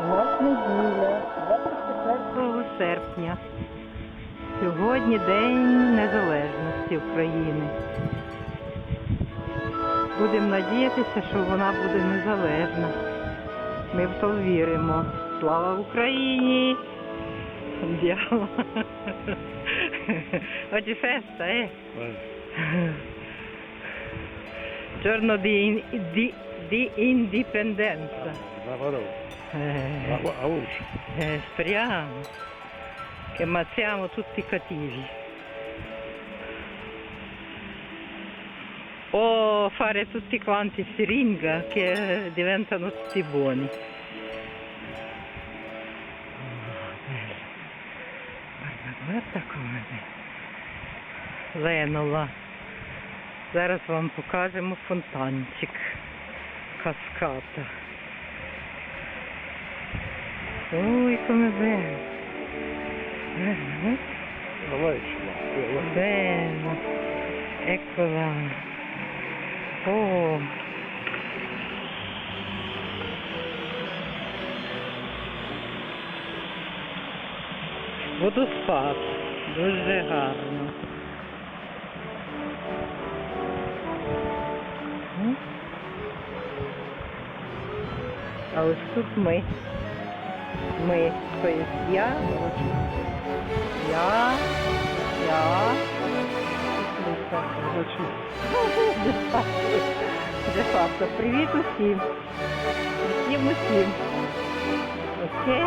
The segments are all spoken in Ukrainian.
У нас 24 серпня. Сьогодні День Незалежності України. Будемо надіятися, що вона буде незалежна. Ми в то віримо. Слава Україні! Andiamo. Oggi festa, eh? Giorno di, di, di. Наоборот. Eh, А, а лучше. eh, speriamo che ammazziamo tutti i cattivi. O fare tutti quanti siringa che eh, diventano tutti buoni. Guarda, guarda come Ленола. Зараз вам покажемо фонтанчик. Каската. Ой, come bello. Guarda, eh? Давай сюда. Bello. Eccola. Oh. Водоспад. Дуже гарно. М? А ось тут ми. Ми, то есть я, я, я, Лука. Де факто. Привіт усім. Усім усім. Окей.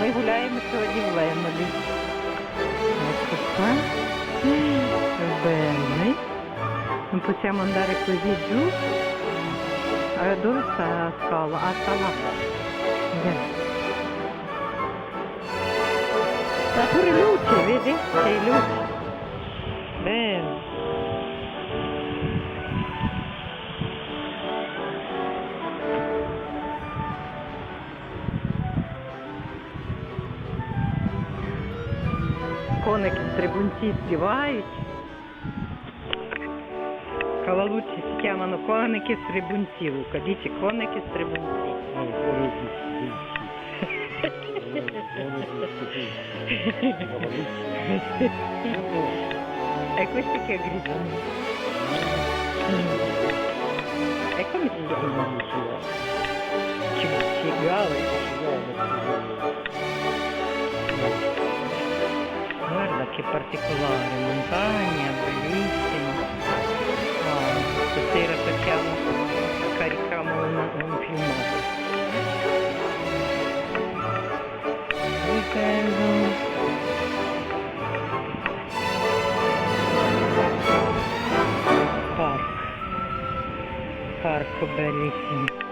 Ми гуляємо сьогодні в Лемелі. Ecco qua. Bene. Non possiamo andare così giù. Ah, dove pure luce, vedi? C'è luce. Bene. Коники стрибунці співають. Кавалучі chiamano коники стрибунці. Лука, коники стрибунці. È questo che è gridano. E come si chiama? Cigale. Guarda che particolare, montagna. Parco. Bellissimo.